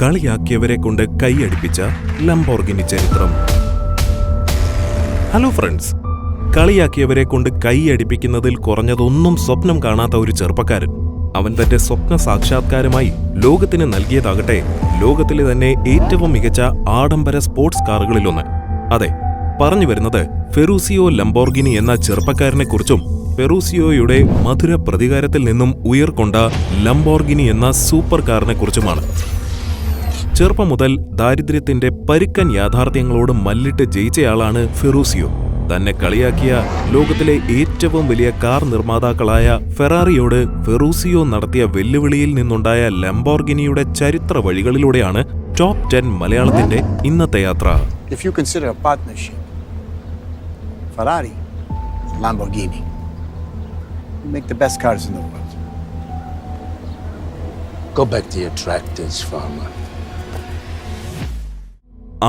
കളിയാക്കിയവരെ കൊണ്ട് കൈയടിപ്പിച്ച ലംബോർഗിനി ചരിത്രം. ഹലോ ഫ്രണ്ട്സ് കളിയാക്കിയവരെ കൊണ്ട് കൈയടിപ്പിക്കുന്നതിൽ കുറഞ്ഞതൊന്നും സ്വപ്നം കാണാത്ത ഒരു ചെറുപ്പക്കാരൻ. അവൻ തന്റെ സ്വപ്ന സാക്ഷാത്കാരമായി ലോകത്തിന് നൽകിയതാകട്ടെ ലോകത്തിലെ തന്നെ ഏറ്റവും മികച്ച ആഡംബര സ്പോർട്സ് കാറുകളിലൊന്ന്. അതെ പറഞ്ഞു വരുന്നത് ഫെറൂസിയോ ലംബോർഗിനി എന്ന ചെറുപ്പക്കാരനെക്കുറിച്ചും ഫെറൂസിയോയുടെ മധുര പ്രതികാരത്തിൽ നിന്നും ഉയർക്കൊണ്ട ലംബോർഗിനി എന്ന സൂപ്പർ കാറിനെക്കുറിച്ചുമാണ് ചെറുപ്പം മുതൽ ദാരിദ്ര്യത്തിന്റെ പരുക്കൻ യാഥാർത്ഥ്യങ്ങളോട് മല്ലിട്ട് ജയിച്ചയാളാണ് ഫെറൂസിയോ തന്നെ കളിയാക്കിയ ലോകത്തിലെ ഏറ്റവും വലിയ കാർ നിർമ്മാതാക്കളായ ഫെറാറിയോട് ഫെറൂസിയോ നടത്തിയ വെല്ലുവിളിയിൽ നിന്നുണ്ടായ ലംബോർഗിനിയുടെ ചരിത്ര വഴികളിലൂടെയാണ് ടോപ്പ് ടെൻ മലയാളത്തിന്റെ ഇന്നത്തെ യാത്ര If you consider a partnership, Ferrari, Lamborghini, you make the best cars in the world. Go back to your tractors, farmer.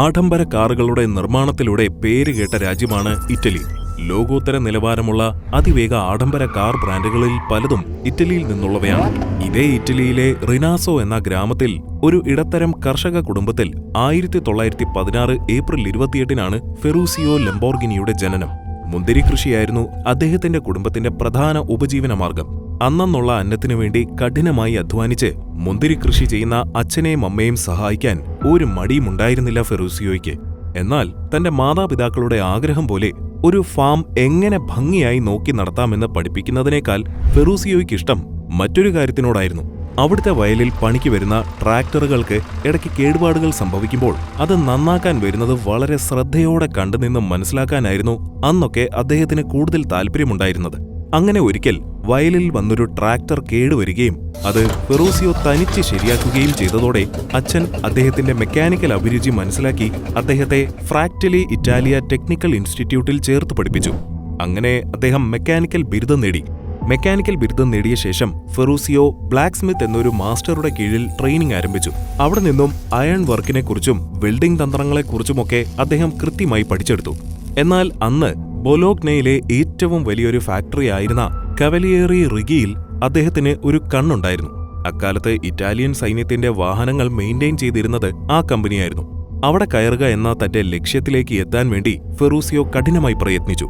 ആഡംബര കാറുകളുടെ നിർമ്മാണത്തിലൂടെ പേരുകേട്ട രാജ്യമാണ് ഇറ്റലി. ലോകോത്തര നിലവാരമുള്ള അതിവേഗ ആഡംബര കാർ ബ്രാൻഡുകളിൽ പലതും ഇറ്റലിയിൽ നിന്നുള്ളവയാണ്. ഇതേ ഇറ്റലിയിലെ റിനാസോ എന്ന ഗ്രാമത്തിൽ ഒരു ഇടത്തരം കർഷക കുടുംബത്തിൽ ആയിരത്തി തൊള്ളായിരത്തി പതിനാറ് ഏപ്രിൽ ഇരുപത്തിയെട്ടിനാണ് ഫെറൂസിയോ ലംബോർഗിനിയുടെ ജനനം. മുന്തിരി കൃഷിയായിരുന്നു അദ്ദേഹത്തിന്റെ കുടുംബത്തിന്റെ പ്രധാന ഉപജീവന മാർഗം അന്നെന്നുള്ള അന്നത്തിനു വേണ്ടി കഠിനമായി അധ്വാനിച്ച് മുന്തിരി കൃഷി ചെയ്യുന്ന അച്ഛനെയും അമ്മയും സഹായിക്കാൻ ഒരു മടിയുമുണ്ടായിരുന്നില്ല ഫെറൂസിയോയ്ക്ക്. എന്നാൽ തന്റെ മാതാപിതാക്കളുടെ ആഗ്രഹം പോലെ ഒരു ഫാം എങ്ങനെ ഭംഗിയായി നോക്കി നടത്താമെന്ന് പഠിപ്പിക്കുന്നതിനേക്കാൾ ഫെറൂസിയോയ്ക്കിഷ്ടം മറ്റൊരു കാര്യത്തിനോടായിരുന്നു. അവിടുത്തെ വയലിൽ പണിക്ക് വരുന്ന ട്രാക്ടറുകൾക്ക് ഇടയ്ക്ക് കേടുപാടുകൾ സംഭവിക്കുമ്പോൾ അത് നന്നാക്കാൻ വരുന്നത് വളരെ ശ്രദ്ധയോടെ കണ്ടുനിന്ന് മനസ്സിലാക്കാനായിരുന്നു അന്നൊക്കെ അദ്ദേഹത്തിന് കൂടുതൽ താല്പര്യമുണ്ടായിരുന്നത്. അങ്ങനെ ഒരിക്കൽ വയലിൽ വന്നൊരു ട്രാക്ടർ കേടുവരികയും അത് ഫെറൂസിയോ തനിച്ച് ശരിയാക്കുകയും ചെയ്തതോടെ അച്ഛൻ അദ്ദേഹത്തിന്റെ മെക്കാനിക്കൽ അഭിരുചി മനസ്സിലാക്കി അദ്ദേഹത്തെ ഫ്രാക്റ്റലി ഇറ്റാലിയ ടെക്നിക്കൽ ഇൻസ്റ്റിറ്റ്യൂട്ടിൽ ചേർത്ത് പഠിപ്പിച്ചു. അങ്ങനെ അദ്ദേഹം മെക്കാനിക്കൽ ബിരുദം നേടി. മെക്കാനിക്കൽ ബിരുദം നേടിയ ശേഷം ഫെറൂസിയോ ബ്ലാക്ക് സ്മിത്ത് എന്നൊരു മാസ്റ്ററുടെ കീഴിൽ ട്രെയിനിങ് ആരംഭിച്ചു. അവിടെ നിന്നും അയൺ വർക്കിനെക്കുറിച്ചും വെൽഡിംഗ് തന്ത്രങ്ങളെക്കുറിച്ചുമൊക്കെ അദ്ദേഹം കൃത്യമായി പഠിച്ചെടുത്തു. എന്നാൽ അന്ന് ബൊലോഗ്നയിലെ ഏറ്റവും വലിയൊരു ഫാക്ടറി ആയിരുന്ന കവലിയേറി റിഗിയിൽ അദ്ദേഹത്തിന് ഒരു കണ്ണുണ്ടായിരുന്നു. അക്കാലത്ത് ഇറ്റാലിയൻ സൈന്യത്തിന്റെ വാഹനങ്ങൾ മെയിന്റെയിൻ ചെയ്തിരുന്നത് ആ കമ്പനിയായിരുന്നു. അവിടെ കയറുക എന്ന തന്റെ ലക്ഷ്യത്തിലേക്ക് എത്താൻ വേണ്ടി ഫെറൂസിയോ കഠിനമായി പ്രയത്നിച്ചു.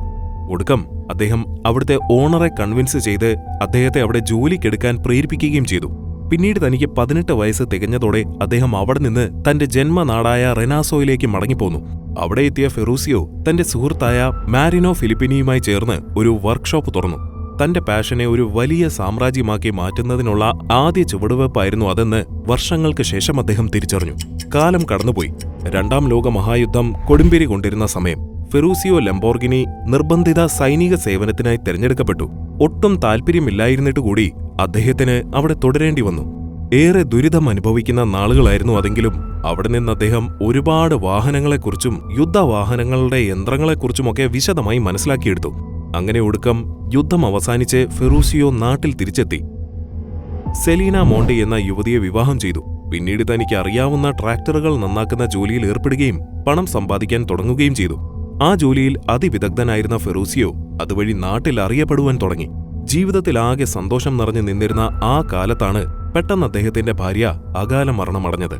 ഒടുക്കം അദ്ദേഹം അവിടുത്തെ ഓണറെ കൺവിൻസ് ചെയ്ത് അദ്ദേഹത്തെ അവിടെ ജോലിക്കെടുക്കാൻ പ്രേരിപ്പിക്കുകയും ചെയ്തു. പിന്നീട് തനിക്ക് പതിനെട്ട് വയസ്സ് തികഞ്ഞതോടെ അദ്ദേഹം അവിടെ നിന്ന് തന്റെ ജന്മനാടായ റെനാസോയിലേക്ക് മടങ്ങിപ്പോന്നു. അവിടെ എത്തിയ ഫെറൂസിയോ തന്റെ സുഹൃത്തായ മാരിനോ ഫിലിപ്പിനിയുമായി ചേർന്ന് ഒരു വർക്ക്ഷോപ്പ് തുറന്നു. തന്റെ പാഷനെ ഒരു വലിയ സാമ്രാജ്യമാക്കി മാറ്റുന്നതിനുള്ള ആദ്യ ചുവടുവെപ്പായിരുന്നു അതെന്ന് വർഷങ്ങൾക്ക് ശേഷം അദ്ദേഹം തിരിച്ചറിഞ്ഞു. കാലം കടന്നുപോയി. രണ്ടാം ലോക മഹായുദ്ധം കൊടുമ്പിരി കൊണ്ടിരുന്ന സമയം. ഫെറൂസിയോ ലംബോർഗിനി നിർബന്ധിത സൈനിക സേവനത്തിനായി തിരഞ്ഞെടുക്കപ്പെട്ടു. ഒട്ടും താല്പര്യമില്ലായിരുന്നിട്ട് കൂടി അദ്ദേഹത്തിന് അവിടെ തുടരേണ്ടി വന്നു. ഏറെ ദുരിതം അനുഭവിക്കുന്ന നാളുകളായിരുന്നു അതെങ്കിലും അവിടെ നിന്ന് അദ്ദേഹം ഒരുപാട് വാഹനങ്ങളെക്കുറിച്ചും യുദ്ധവാഹനങ്ങളുടെ യന്ത്രങ്ങളെക്കുറിച്ചുമൊക്കെ വിശദമായി മനസ്സിലാക്കിയെടുത്തു. അങ്ങനെ ഒടുക്കം യുദ്ധം അവസാനിച്ച് ഫെറൂസിയോ നാട്ടിൽ തിരിച്ചെത്തി. സെലീന മോണ്ടി എന്ന യുവതിയെ വിവാഹം ചെയ്തു. പിന്നീട് തനിക്ക് അറിയാവുന്ന ട്രാക്ടറുകൾ നന്നാക്കുന്ന ജോലിയിൽ ഏർപ്പെടുകയും പണം സമ്പാദിക്കാൻ തുടങ്ങുകയും ചെയ്തു. ആ ജോലിയിൽ അതിവിദഗ്ധനായിരുന്ന ഫെറൂസിയോ അതുവഴി നാട്ടിൽ അറിയപ്പെടുവാൻ തുടങ്ങി. ജീവിതത്തിലാകെ സന്തോഷം നിറഞ്ഞു നിന്നിരുന്ന ആ കാലത്താണ് പെട്ടെന്ന് അദ്ദേഹത്തിന്റെ ഭാര്യ അകാല മരണമടഞ്ഞത്.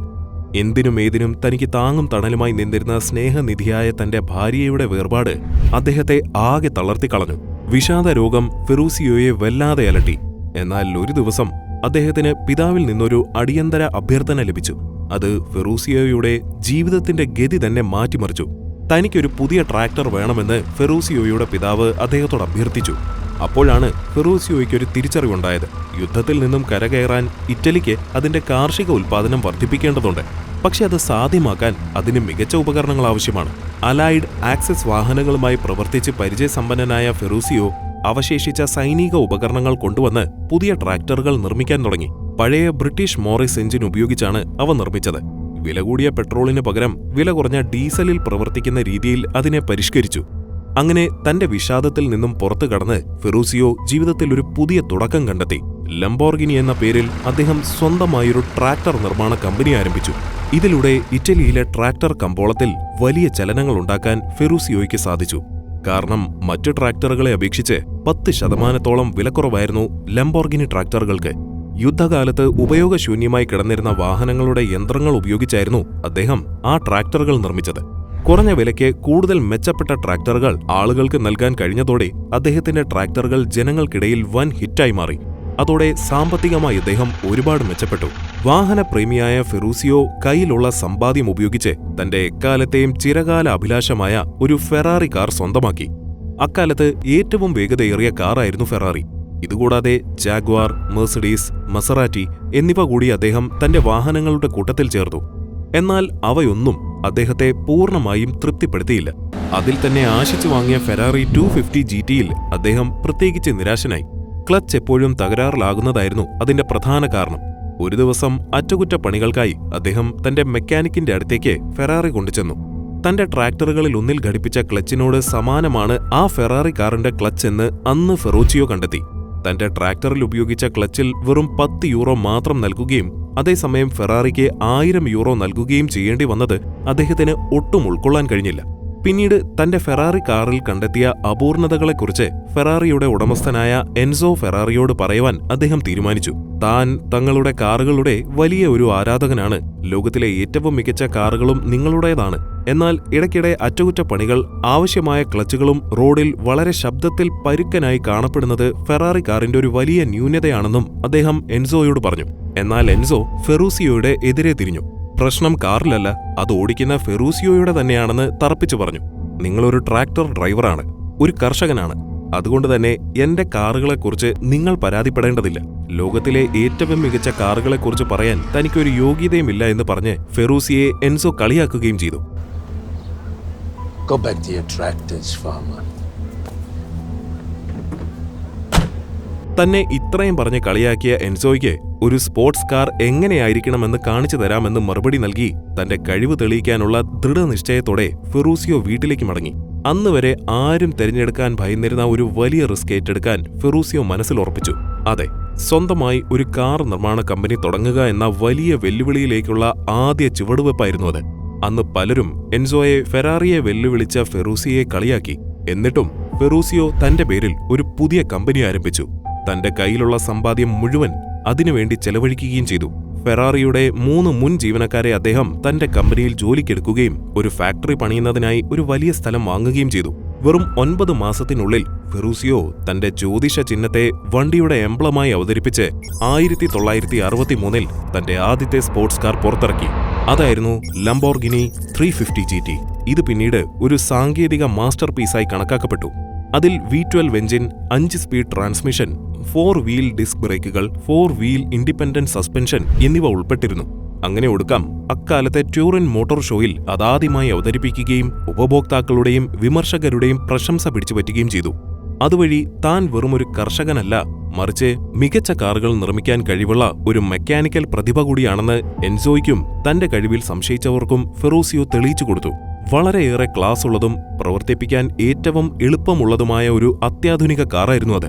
എന്തിനും ഏതിനും തനിക്ക് താങ്ങും തണലുമായി നിന്നിരുന്ന സ്നേഹനിധിയായ തന്റെ ഭാര്യയുടെ വേർപാട് അദ്ദേഹത്തെ ആകെ തളർത്തിക്കളഞ്ഞു വിഷാദ രോഗം ഫെറൂസിയോയെ വല്ലാതെ അലട്ടി. എന്നാൽ ഒരു ദിവസം അദ്ദേഹത്തിന് പിതാവിൽ നിന്നൊരു അടിയന്തര അഭ്യർത്ഥന ലഭിച്ചു. അത് ഫെറൂസിയോയുടെ ജീവിതത്തിന്റെ ഗതി തന്നെ മാറ്റിമറിച്ചു. തനിക്കൊരു പുതിയ ട്രാക്ടർ വേണമെന്ന് ഫെറൂസിയോയുടെ പിതാവ് അദ്ദേഹത്തോട് അഭ്യർത്ഥിച്ചു. അപ്പോഴാണ് ഫെറൂസിയോയ്ക്ക് ഒരു തിരിച്ചറിവുണ്ടായത്. യുദ്ധത്തിൽ നിന്നും കരകയറാൻ ഇറ്റലിക്ക് അതിന്റെ കാർഷിക ഉൽപ്പാദനം വർദ്ധിപ്പിക്കേണ്ടതുണ്ട്. പക്ഷെ അത് സാധ്യമാക്കാൻ അതിന് മികച്ച ഉപകരണങ്ങൾ ആവശ്യമാണ്. അലൈഡ് ആക്സസ് വാഹനങ്ങളുമായി പ്രവർത്തിച്ച് പരിചയസമ്പന്നനായ ഫെറൂസിയോ അവശേഷിച്ച സൈനിക ഉപകരണങ്ങൾ കൊണ്ടുവന്ന് പുതിയ ട്രാക്ടറുകൾ നിർമ്മിക്കാൻ തുടങ്ങി. പഴയ ബ്രിട്ടീഷ് മോറിസ് എഞ്ചിൻ ഉപയോഗിച്ചാണ് അവ നിർമ്മിച്ചത്. വില കൂടിയ പെട്രോളിന് പകരം വില കുറഞ്ഞ ഡീസലിൽ പ്രവർത്തിക്കുന്ന രീതിയിൽ അതിനെ പരിഷ്കരിച്ചു. അങ്ങനെ തന്റെ വിഷാദത്തിൽ നിന്നും പുറത്തു കടന്ന് ഫെറൂസിയോ ജീവിതത്തിൽ ഒരു പുതിയ തുടക്കം കണ്ടെത്തി. ലംബോർഗിനി എന്ന പേരിൽ അദ്ദേഹം സ്വന്തമായൊരു ട്രാക്ടർ നിർമ്മാണ കമ്പനി ആരംഭിച്ചു. ഇതിലൂടെ ഇറ്റലിയിലെ ട്രാക്ടർ കമ്പോളത്തിൽ വലിയ ചലനങ്ങൾ ഉണ്ടാക്കാൻ ഫെറൂസിയോയ്ക്ക് സാധിച്ചു. കാരണം മറ്റു ട്രാക്ടറുകളെ അപേക്ഷിച്ച് പത്ത് ശതമാനത്തോളം വിലക്കുറവായിരുന്നു ലംബോർഗിനി ട്രാക്ടറുകൾക്ക്. യുദ്ധകാലത്ത് ഉപയോഗശൂന്യമായി കിടന്നിരുന്ന വാഹനങ്ങളുടെ യന്ത്രങ്ങൾ ഉപയോഗിച്ചായിരുന്നു അദ്ദേഹം ആ ട്രാക്ടറുകൾ നിർമ്മിച്ചത്. കുറഞ്ഞ വിലയ്ക്ക് കൂടുതൽ മെച്ചപ്പെട്ട ട്രാക്ടറുകൾ ആളുകൾക്ക് നൽകാൻ കഴിഞ്ഞതോടെ അദ്ദേഹത്തിന്റെ ട്രാക്ടറുകൾ ജനങ്ങൾക്കിടയിൽ വൻ ഹിറ്റായി മാറി. അതോടെ സാമ്പത്തികമായി അദ്ദേഹം ഒരുപാട് മെച്ചപ്പെട്ടു. വാഹനപ്രേമിയായ ഫെറൂസിയോ കയ്യിലുള്ള സമ്പാദ്യം ഉപയോഗിച്ച് തന്റെ എക്കാലത്തെയും ചിരകാല അഭിലാഷമായ ഒരു ഫെറാറി കാർ സ്വന്തമാക്കി. അക്കാലത്ത് ഏറ്റവും വേഗതയേറിയ കാറായിരുന്നു ഫെറാറി. ഇതുകൂടാതെ ജാഗ്വാർ മെഴ്സഡീസ് മസറാറ്റി എന്നിവ കൂടി അദ്ദേഹം തന്റെ വാഹനങ്ങളുടെ കൂട്ടത്തിൽ ചേർത്തു. എന്നാൽ അവയൊന്നും അദ്ദേഹത്തെ പൂർണമായും തൃപ്തിപ്പെടുത്തിയില്ല. അതിൽ തന്നെ ആശിച്ചു വാങ്ങിയ ഫെറാറി ടു ഫിഫ്റ്റി ജി ടിയിൽ അദ്ദേഹം പ്രത്യേകിച്ച് നിരാശനായി. ക്ലച്ച് എപ്പോഴും തകരാറിലാകുന്നതായിരുന്നു അതിന്റെ പ്രധാന കാരണം. ഒരു ദിവസം അറ്റകുറ്റപ്പണികൾക്കായി അദ്ദേഹം തന്റെ മെക്കാനിക്കിന്റെ അടുത്തേക്ക് ഫെറാറി കൊണ്ടുചെന്നു. തന്റെ ട്രാക്ടറുകളിൽ ഒന്നിൽ ഘടിപ്പിച്ച ക്ലച്ചിനോട് സമാനമാണ് ആ ഫെറാറി കാറിന്റെ ക്ലച്ച് എന്ന് അന്ന് ഫെറോച്ചിയോ കണ്ടെത്തി. തന്റെ ട്രാക്ടറിൽ ഉപയോഗിച്ച ക്ലച്ചിൽ വെറും പത്ത് യൂറോ മാത്രം നൽകുകയും അതേസമയം ഫെറാറിക്ക് ആയിരം യൂറോ നൽകുകയും ചെയ്യേണ്ടി വന്നത് അദ്ദേഹത്തിന് ഒട്ടും ഉൾക്കൊള്ളാൻ കഴിഞ്ഞില്ല. പിന്നീട് തന്റെ ഫെറാറി കാറിൽ കണ്ടെത്തിയ അപൂർണതകളെക്കുറിച്ച് ഫെറാറിയുടെ ഉടമസ്ഥനായ എൻസോ ഫെറാറിയോട് പറയുവാൻ അദ്ദേഹം തീരുമാനിച്ചു. താൻ തങ്ങളുടെ കാറുകളുടെ വലിയ ഒരു ആരാധകനാണ്. ലോകത്തിലെ ഏറ്റവും മികച്ച കാറുകളും നിങ്ങളുടേതാണ്. എന്നാൽ ഇടയ്ക്കിടെ അറ്റകുറ്റപ്പണികൾ ആവശ്യമായ ക്ലച്ചുകളും റോഡിൽ വളരെ ശബ്ദത്തിൽ പരുക്കനായി കാണപ്പെടുന്നത് ഫെറാറി കാറിന്റെ ഒരു വലിയ ന്യൂനതയാണെന്നും അദ്ദേഹം എൻസോയോട് പറഞ്ഞു. എന്നാൽ എൻസോ ഫെറൂസിയോയുടെ എതിരെ തിരിഞ്ഞു. പ്രശ്നം കാറിലല്ല അത് ഓടിക്കുന്ന ഫെറൂസിയോയുടെ തന്നെയാണെന്ന് തറപ്പിച്ചു പറഞ്ഞു. നിങ്ങളൊരു ട്രാക്ടർ ഡ്രൈവറാണ് ഒരു കർഷകനാണ്. അതുകൊണ്ട് തന്നെ എന്റെ കാറുകളെക്കുറിച്ച് നിങ്ങൾ പരാതിപ്പെടേണ്ടതില്ല. ലോകത്തിലെ ഏറ്റവും മികച്ച കാറുകളെക്കുറിച്ച് പറയാൻ തനിക്കൊരു യോഗ്യതയുമില്ല എന്ന് പറഞ്ഞ് ഫെറൂസിയെ എൻസോ കളിയാക്കുകയും ചെയ്തു. Go back to your tractors, farmer. തന്നെ ഇത്രയും പറഞ്ഞ് കളിയാക്കിയ എൻസോയ്ക്ക് ഒരു സ്പോർട്സ് കാർ എങ്ങനെയായിരിക്കണമെന്ന് കാണിച്ചു തരാമെന്ന് മറുപടി നൽകി തന്റെ കഴിവ് തെളിയിക്കാനുള്ള ദൃഢനിശ്ചയത്തോടെ ഫെറൂസിയോ വീട്ടിലേക്ക് മടങ്ങി. അന്നുവരെ ആരും തിരഞ്ഞെടുക്കാൻ ഭയന്നിരുന്ന ഒരു വലിയ റിസ്ക് ഏറ്റെടുക്കാൻ ഫെറൂസിയോ മനസ്സിലുറപ്പിച്ചു അതെ സ്വന്തമായി ഒരു കാർ നിർമ്മാണ കമ്പനി തുടങ്ങുക എന്ന വലിയ വെല്ലുവിളിയിലേക്കുള്ള ആദ്യ ചുവടുവെപ്പായിരുന്നു അത്. അന്ന് പലരും എൻസോയെ ഫെറാറിയെ വെല്ലുവിളിച്ച ഫെറൂസിയെ കളിയാക്കി. എന്നിട്ടും ഫെറൂസിയോ തന്റെ പേരിൽ ഒരു പുതിയ കമ്പനി ആരംഭിച്ചു. തന്റെ കയ്യിലുള്ള സമ്പാദ്യം മുഴുവൻ അതിനുവേണ്ടി ചെലവഴിക്കുകയും ചെയ്തു. ഫെറാറിയുടെ മൂന്ന് മുൻ ജീവനക്കാരെ അദ്ദേഹം തന്റെ കമ്പനിയിൽ ജോലിക്കെടുക്കുകയും ഒരു ഫാക്ടറി പണിയുന്നതിനായി ഒരു വലിയ സ്ഥലം വാങ്ങുകയും ചെയ്തു. വെറും ഒൻപത് മാസത്തിനുള്ളിൽ ഫെറൂസിയോ തന്റെ ജ്യോതിഷ ചിഹ്നത്തെ വണ്ടിയുടെ എംബ്ലമായി അവതരിപ്പിച്ച് ആയിരത്തി തൊള്ളായിരത്തി അറുപത്തിമൂന്നിൽ തന്റെ ആദ്യത്തെ സ്പോർട്സ് കാർ പുറത്തിറക്കി. അതായിരുന്നു Lamborghini three fifty G T. ഇത് പിന്നീട് ഒരു സാങ്കേതിക മാസ്റ്റർ പീസായി കണക്കാക്കപ്പെട്ടു. അതിൽ വി ട്വൽവ് എഞ്ചിൻ അഞ്ച് speed transmission four wheel disc ബ്രേക്കുകൾ four wheel independent suspension എന്നിവ ഉൾപ്പെട്ടിരുന്നു. അങ്ങനെ ഒടുക്കാം അക്കാലത്തെ ട്യൂറിൻ മോട്ടോർ ഷോയിൽ അതാദ്യമായി അവതരിപ്പിക്കുകയും ഉപഭോക്താക്കളുടെയും വിമർശകരുടെയും പ്രശംസ പിടിച്ചുപറ്റുകയും ചെയ്തു. അതുവഴി താൻ വെറുമൊരു കർഷകനല്ല മറിച്ച് മികച്ച കാറുകൾ നിർമ്മിക്കാൻ കഴിവുള്ള ഒരു മെക്കാനിക്കൽ പ്രതിഭ കൂടിയാണെന്ന് എൻസോയ്ക്കും തന്റെ കഴിവിൽ സംശയിച്ചവർക്കും ഫെറോസിയോ തെളിയിച്ചു കൊടുത്തു. വളരെയേറെ ക്ലാസ് ഉള്ളതും പ്രവർത്തിപ്പിക്കാൻ ഏറ്റവും എളുപ്പമുള്ളതുമായ ഒരു അത്യാധുനിക കാറായിരുന്നു അത്.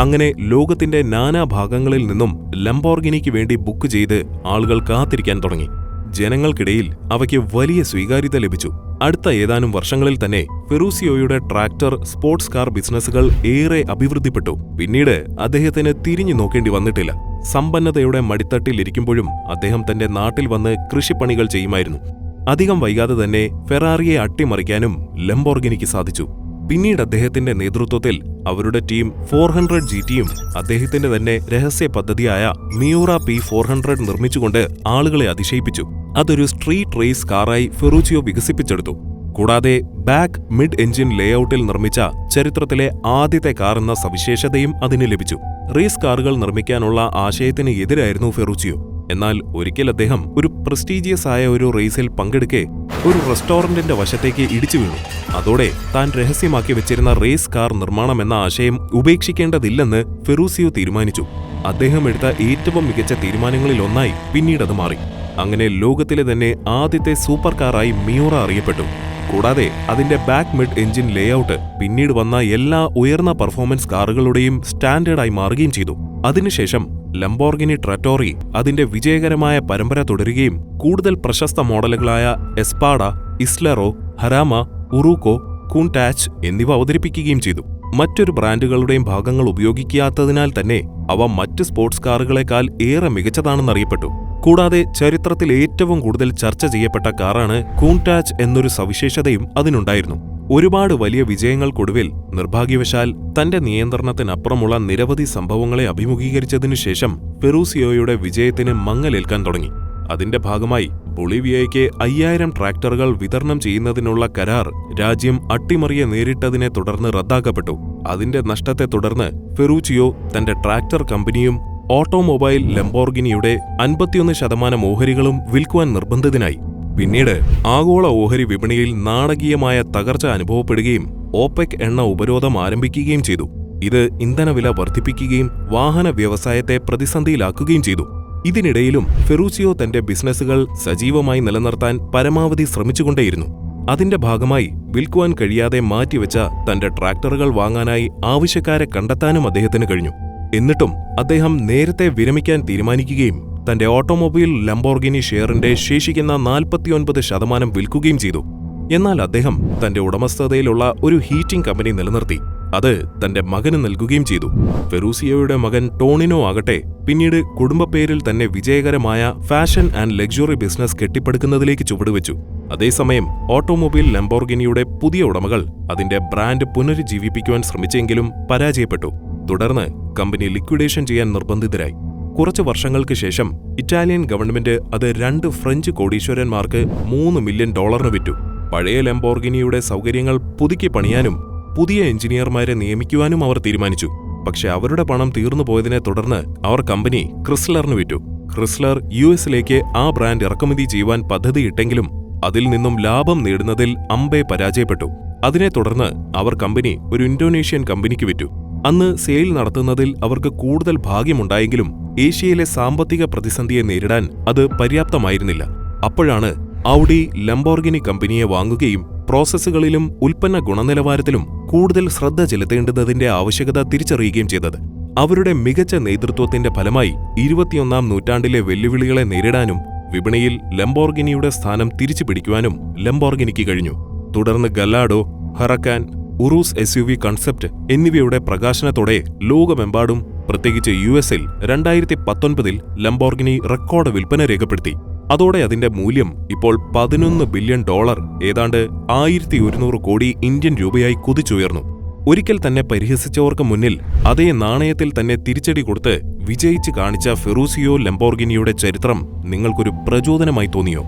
അങ്ങനെ ലോകത്തിന്റെ നാനാഭാഗങ്ങളിൽ നിന്നും ലംബോർഗിനിക്ക് വേണ്ടി ബുക്ക് ചെയ്ത് ആളുകൾ കാത്തിരിക്കാൻ തുടങ്ങി. ജനങ്ങൾക്കിടയിൽ അവയ്ക്ക് വലിയ സ്വീകാര്യത ലഭിച്ചു. അടുത്ത ഏതാനും വർഷങ്ങളിൽ തന്നെ ഫെറൂസിയോയുടെ ട്രാക്ടർ സ്പോർട്സ് കാർ ബിസിനസ്സുകൾ ഏറെ അഭിവൃദ്ധിപ്പെട്ടു. പിന്നീട് അദ്ദേഹത്തിന് തിരിഞ്ഞു നോക്കേണ്ടി വന്നിട്ടില്ല. സമ്പന്നതയുടെ മടിത്തട്ടിലിരിക്കുമ്പോഴും അദ്ദേഹം തന്റെ നാട്ടിൽ വന്ന് കൃഷിപ്പണികൾ ചെയ്യുമായിരുന്നു. അധികം വൈകാതെ തന്നെ ഫെറാറിയെ അട്ടിമറിക്കാനും ലംബോർഗിനിക്ക് സാധിച്ചു. പിന്നീട് അദ്ദേഹത്തിന്റെ നേതൃത്വത്തിൽ അവരുടെ ടീം ഫോർ ഹൺഡ്രഡ് ജി ടിയും അദ്ദേഹത്തിന്റെ തന്നെ രഹസ്യ പദ്ധതിയായ മിയൂറ പി ഫോർ ഹൺഡ്രഡ് നിർമ്മിച്ചുകൊണ്ട് ആളുകളെ അതിശയിപ്പിച്ചു. അതൊരു സ്ട്രീറ്റ് റേസ് കാറായി ഫെറൂച്ചിയോ വികസിപ്പിച്ചെടുത്തു. കൂടാതെ ബാക്ക് മിഡ് എഞ്ചിൻ ലേഔട്ടിൽ നിർമ്മിച്ച ചരിത്രത്തിലെ ആദ്യത്തെ കാർ എന്ന സവിശേഷതയും അതിന് ലഭിച്ചു. റേസ് കാറുകൾ നിർമ്മിക്കാനുള്ള ആശയത്തിന് എതിരായിരുന്നു ഫെറൂച്ചിയോ. എന്നാൽ ഒരിക്കൽ അദ്ദേഹം ഒരു പ്രസ്റ്റീജിയസ് ആയ ഒരു റേസിൽ പങ്കെടുക്കെ ഒരു റെസ്റ്റോറന്റിന്റെ വശത്തേക്ക് ഇടിച്ചു വീണു. അതോടെ താൻ രഹസ്യമാക്കി വെച്ചിരുന്ന റേസ് കാർ നിർമ്മാണം എന്ന ആശയം ഉപേക്ഷിക്കേണ്ടതില്ലെന്ന് ഫെറൂസിയോ തീരുമാനിച്ചു. അദ്ദേഹം എടുത്ത ഏറ്റവും മികച്ച തീരുമാനങ്ങളിൽ ഒന്നായി പിന്നീട് അത് മാറി. അങ്ങനെ ലോകത്തിലെ തന്നെ ആദ്യത്തെ സൂപ്പർ കാറായി മിയോറ അറിയപ്പെട്ടു. കൂടാതെ അതിന്റെ ബാക്ക് മിഡ് എഞ്ചിൻ ലേഔട്ട് പിന്നീട് വന്ന എല്ലാ ഉയർന്ന പെർഫോമൻസ് കാറുകളുടെയും സ്റ്റാൻഡേർഡായി മാറുകയും ചെയ്തു. അതിനുശേഷം ലംബോർഗിനി ട്രറ്റോറി അതിന്റെ വിജയകരമായ പരമ്പര തുടരുകയും കൂടുതൽ പ്രശസ്ത മോഡലുകളായ എസ്പാഡ ഇസ്ലറോ ഹരാമ ഉറൂക്കോ കൂൺടാച്ച് എന്നിവ അവതരിപ്പിക്കുകയും ചെയ്തു. മറ്റൊരു ബ്രാൻഡുകളുടെയും ഭാഗങ്ങൾ ഉപയോഗിക്കാത്തതിനാൽ തന്നെ അവ മറ്റ് സ്പോർട്സ് കാറുകളെക്കാൾ ഏറെ മികച്ചതാണെന്നറിയപ്പെട്ടു. കൂടാതെ ചരിത്രത്തിൽ ഏറ്റവും കൂടുതൽ ചർച്ച ചെയ്യപ്പെട്ട കാറാണ് കൂൺടാച്ച് എന്നൊരു സവിശേഷതയും അതിനുണ്ടായിരുന്നു. ഒരുപാട് വലിയ വിജയങ്ങൾക്കൊടുവിൽ നിർഭാഗ്യവശാൽ തന്റെ നിയന്ത്രണത്തിനപ്പുറമുള്ള നിരവധി സംഭവങ്ങളെ അഭിമുഖീകരിച്ചതിനു ശേഷം ഫെറൂസിയോയുടെ വിജയത്തിന് മങ്ങലേൽക്കാൻ തുടങ്ങി. അതിന്റെ ഭാഗമായി ബൊളീവിയയ്ക്ക് അയ്യായിരം ട്രാക്ടറുകൾ വിതരണം ചെയ്യുന്നതിനുള്ള കരാർ രാജ്യം അട്ടിമറിയെ നേരിട്ടതിനെ തുടർന്ന് റദ്ദാക്കപ്പെട്ടു. അതിന്റെ നഷ്ടത്തെ തുടർന്ന് ഫെറൂച്ചിയോ തന്റെ ട്രാക്ടർ കമ്പനിയും ഓട്ടോമൊബൈൽ ലംബോർഗിനിയുടെ അൻപത്തിയൊന്ന് ശതമാനം ഓഹരികളും വിൽക്കുവാൻ നിർബന്ധിതനായി. പിന്നീട് ആഗോള ഓഹരി വിപണിയിൽ നാടകീയമായ തകർച്ച അനുഭവപ്പെടുകയും ഓപെക് എണ്ണ ഉപരോധം ആരംഭിക്കുകയും ചെയ്തു. ഇത് ഇന്ധനവില വർദ്ധിപ്പിക്കുകയും വാഹന വ്യവസായത്തെ പ്രതിസന്ധിയിലാക്കുകയും ചെയ്തു. ഇതിനിടയിലും ഫെറൂസിയോ തന്റെ ബിസിനസ്സുകൾ സജീവമായി നിലനിർത്താൻ പരമാവധി ശ്രമിച്ചുകൊണ്ടേയിരുന്നു. അതിന്റെ ഭാഗമായി വിൽക്കുവാൻ കഴിയാതെ മാറ്റിവെച്ച തന്റെ ട്രാക്ടറുകൾ വാങ്ങാനായി ആവശ്യക്കാരെ കണ്ടെത്താനും അദ്ദേഹത്തിന് കഴിഞ്ഞു. എന്നിട്ടും അദ്ദേഹം നേരത്തെ വിരമിക്കാൻ തീരുമാനിക്കുകയും തന്റെ ഓട്ടോമൊബൈൽ ലംബോർഗിനി ഷെയറിന്റെ ശേഷിക്കുന്ന നാൽപ്പത്തിയൊൻപത് ശതമാനം വിൽക്കുകയും ചെയ്തു. എന്നാൽ അദ്ദേഹം തന്റെ ഉടമസ്ഥതയിലുള്ള ഒരു ഹീറ്റിംഗ് കമ്പനി നിലനിർത്തി. അത് തന്റെ മകന് നൽകുകയും ചെയ്തു. ഫെറൂസിയോയുടെ മകൻ ടോണിനോ ആകട്ടെ പിന്നീട് കുടുംബപ്പേരിൽ തന്നെ വിജയകരമായ ഫാഷൻ ആൻഡ് ലക്ഷറി ബിസിനസ് കെട്ടിപ്പടുക്കുന്നതിലേക്ക് ചുവടുവെച്ചു. അതേസമയം ഓട്ടോമൊബൈൽ ലംബോർഗിനിയുടെ പുതിയ ഉടമകൾ അതിന്റെ ബ്രാൻഡ് പുനരുജ്ജീവിപ്പിക്കുവാൻ ശ്രമിച്ചെങ്കിലും പരാജയപ്പെട്ടു. തുടർന്ന് കമ്പനി ലിക്വിഡേഷൻ ചെയ്യാൻ നിർബന്ധിതരായി. കുറച്ച് വർഷങ്ങൾക്ക് ശേഷം ഇറ്റാലിയൻ ഗവൺമെന്റ് അത് രണ്ട് ഫ്രഞ്ച് കോടീശ്വരന്മാർക്ക് മൂന്ന് മില്യൺ ഡോളറിന് വിറ്റു. പഴയ ലംബോർഗിനിയുടെ സൗകര്യങ്ങൾ പുതുക്കി പണിയാനും പുതിയ എഞ്ചിനീയർമാരെ നിയമിക്കുവാനും അവർ തീരുമാനിച്ചു. പക്ഷെ അവരുടെ പണം തീർന്നു പോയതിനെ തുടർന്ന് അവർ കമ്പനി ക്രിസ്ലറിന് വിറ്റു. ക്രിസ്ലർ യു എസിലേക്ക് ആ ബ്രാൻഡ് ഇറക്കുമതി ചെയ്യുവാൻ പദ്ധതിയിട്ടെങ്കിലും അതിൽ നിന്നും ലാഭം നേടുന്നതിൽ അമ്പെ പരാജയപ്പെട്ടു. അതിനെ തുടർന്ന് അവർ കമ്പനി ഒരു ഇന്തോനേഷ്യൻ കമ്പനിക്ക് വിറ്റു. അന്ന് സെയിൽ നടത്തുന്നതിൽ അവർക്ക് കൂടുതൽ ഭാഗ്യമുണ്ടായെങ്കിലും ഏഷ്യയിലെ സാമ്പത്തിക പ്രതിസന്ധിയെ നേരിടാൻ അത് പര്യാപ്തമായിരുന്നില്ല. അപ്പോഴാണ് ഔഡി ലംബോർഗിനി കമ്പനിയെ വാങ്ങുകയും പ്രോസസ്സുകളിലും ഉൽപ്പന്ന ഗുണനിലവാരത്തിലും കൂടുതൽ ശ്രദ്ധ ചെലുത്തേണ്ടതിന്റെ ആവശ്യകത തിരിച്ചറിയുകയും ചെയ്തത്. അവരുടെ മികച്ച നേതൃത്വത്തിന്റെ ഫലമായി ഇരുപത്തിയൊന്നാം നൂറ്റാണ്ടിലെ വെല്ലുവിളികളെ നേരിടാനും വിപണിയിൽ ലംബോർഗിനിയുടെ സ്ഥാനം തിരിച്ചു പിടിക്കുവാനും ലംബോർഗിനിക്ക് കഴിഞ്ഞു. തുടർന്ന് Gallardo Huracan Urus S U V concept എന്നിവയുടെ പ്രകാശനത്തോടെ ലോകമെമ്പാടും പ്രത്യേകിച്ച് യു എസിൽ രണ്ടായിരത്തി പത്തൊൻപതിൽ ലംബോർഗിനി റെക്കോർഡ് വിൽപ്പന രേഖപ്പെടുത്തി. അതോടെ അതിന്റെ മൂല്യം ഇപ്പോൾ പതിനൊന്ന് ബില്യൺ ഡോളർ ഏതാണ്ട് ആയിരത്തി ഒരുന്നൂറ് കോടി ഇന്ത്യൻ രൂപയായി കുതിച്ചുയർന്നു. ഒരിക്കൽ തന്നെ പരിഹസിച്ചവർക്ക് മുന്നിൽ അതേ നാണയത്തിൽ തന്നെ തിരിച്ചടി കൊടുത്ത് വിജയിച്ച് കാണിച്ച ഫെറൂസിയോ ലംബോർഗിനിയുടെ ചരിത്രം നിങ്ങൾക്കൊരു പ്രചോദനമായി തോന്നിയോ?